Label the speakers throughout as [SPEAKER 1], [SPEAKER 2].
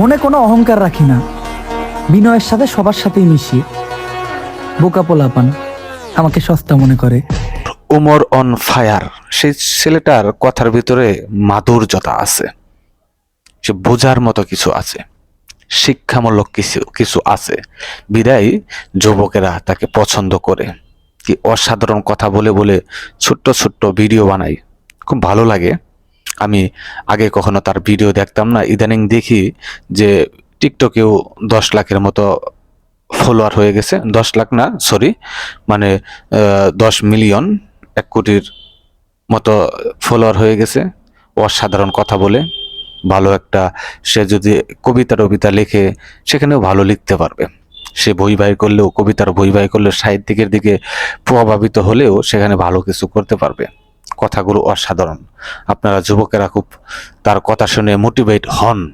[SPEAKER 1] মনে কোনো অহংকার রাখি না। বিনয়ের সাথে সবার সাথেই মিশি। বোকা পোলাপান আমাকে সস্তা মনে করে।
[SPEAKER 2] Umar on fire. সেই ছেলেটার কথার ভিতরে মাধুর্যতা আছে। সে বোঝার মতো কিছু আছে। শিক্ষামূলক কিছু কিছু আছে। বিদায় যুবকেরা তাকে পছন্দ করে। কি অসাধারণ কথা বলে বলে ছোট্ট ছোট্ট ভিডিও বানাই খুব ভালো লাগে। আমি আগে কখনো তার ভিডিও দেখতাম না। ইদানিং দেখি যে টিকটকেও দশ লাখের মতো ফলোয়ার হয়ে গেছে। দশ লাখ না সরি মানে দশ মিলিয়ন এক কোটির মতো ফলোয়ার হয়ে গেছে। অসাধারণ কথা বলে। ভালো একটা, সে যদি কবিতা টবিতা লিখে, সেখানেও ভালো লিখতে পারবে। সে বই বাই করলেও, কবিতার বই বাই করলেও, সাহিত্যিকের দিকে প্রভাবিত হলেও, সেখানে ভালো কিছু করতে পারবে। কথাগুলো অসাধারণ। আপনারা যুবকেরা খুব তার কথা শুনে মোটিভেট হন।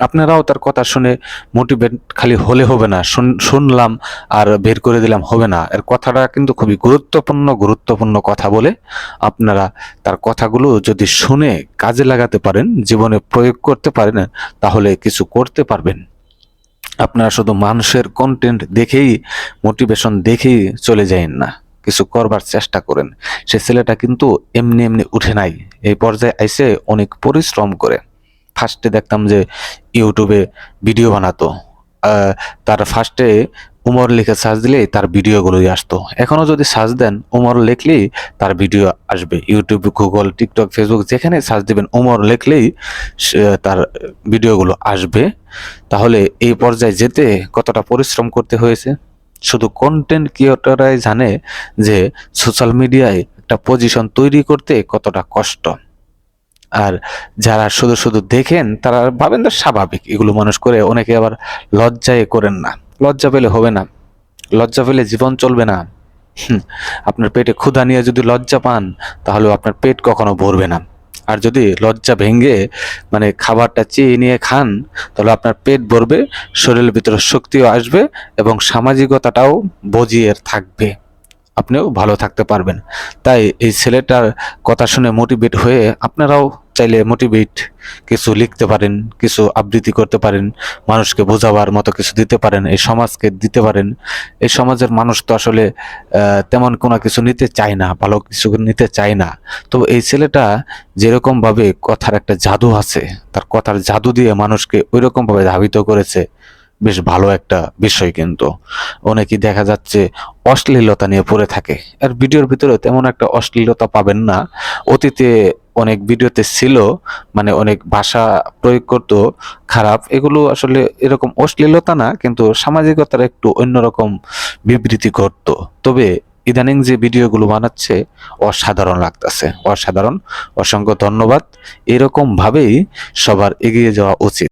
[SPEAKER 2] আপনারাও তার কথা শুনে মোটিভেট খালি হলে হবে না, শুন- শুনলাম আর বের করে দিলাম হবে না। এর কথাটা কিন্তু খুবই গুরুত্বপূর্ণ গুরুত্বপূর্ণ কথা বলে আপনারা তার কথাগুলো যদি শুনে কাজে লাগাতে পারেন, জীবনে প্রয়োগ করতে পারেন, তাহলে কিছু করতে পারবেন। আপনারা শুধু মানুষের কন্টেন্ট দেখেই মোটিভেশন দেখেই চলে যায়েন না। কিছু করবার চেষ্টা করেন। সে ছেলেটা কিন্তু এমনি এমনি উঠে নাই। এই পর্যায়ে আইসে অনেক পরিশ্রম করে। ফার্স্টে দেখতাম যে ইউটিউবে ভিডিও বানাতো। তার ফার্স্টে উমর লিখে সার্চ দিলেই তার ভিডিওগুলোই আসতো। এখনও যদি সার্চ দেন উমর লিখলেই তার ভিডিও আসবে। ইউটিউব, গুগল, টিকটক ফেসবুক যেখানে সার্চ দিবেন উমর লিখলেই তার ভিডিওগুলো আসবে। তাহলে এই পর্যায়ে যেতে কতটা পরিশ্রম করতে হয়েছে? শুধু কন্টেন্ট ক্রিয়েটরাই জানে যে সোশ্যাল মিডিয়ায় একটা পজিশন তৈরি করতে কতটা কষ্ট। আর যারা শুধু শুধু দেখেন, তারা ভাবেন তো স্বাভাবিক, এগুলো মানুষ করে অনেকে আবার লজ্জায় করেন না। লজ্জা পেলে হবে না। লজ্জা পেলে জীবন চলবে না। আপনার পেটে ক্ষুধা নিয়ে যদি লজ্জা পান তাহলে আপনার পেট কখনো ভরবে না। আর যদি লজ্জা ভেঙে মানে খাবারটা চেয়ে নিয়ে খান, তাহলে আপনার পেট ভরবে, শরীরের ভিতরে শক্তিও আসবে এবং সামাজিকতাটাও বজিয়ে থাকবে। আপনিও ভালো থাকতে পারবেন। তাই এই ছেলেটার কথা শুনে মোটিভেট হয়ে আপনারাও চাইলে মোটিভেট কিছু লিখতে পারেন, কিছু আবৃত্তি করতে পারেন, মানুষকে বোঝাবার মতো কিছু দিতে পারেন, এই সমাজকে দিতে পারেন। এই সমাজের মানুষ তো আসলে তেমন কোনো কিছু নিতে চায় না, ভালো কিছু নিতে চায় না। তো এই ছেলেটা যেরকমভাবে কথার একটা জাদু আছে, তার কথার জাদু দিয়ে মানুষকে ওইরকমভাবে রকম ধাবিত করেছে বেশ ভালো একটা বিষয় কিন্তু। অনেকেই দেখা যাচ্ছে অশ্লীলতা নিয়ে পড়ে থাকে। আর ভিডিওর ভিতরে তেমন একটা অশ্লীলতা পাবেন না। অতীতে অনেক ভিডিওতে ছিল মানে অনেক ভাষা প্রয়োগ করতো খারাপ। এগুলো আসলে এরকম অশ্লীলতা না, কিন্তু সামাজিকতার একটু অন্যরকম বিবৃতি ঘটতো। তবে ইদানিং যে ভিডিওগুলো বানাচ্ছে, অসাধারণ লাগতেছে। অসাধারণ, অসংখ্য ধন্যবাদ। এরকম ভাবেই সবার এগিয়ে যাওয়া উচিত।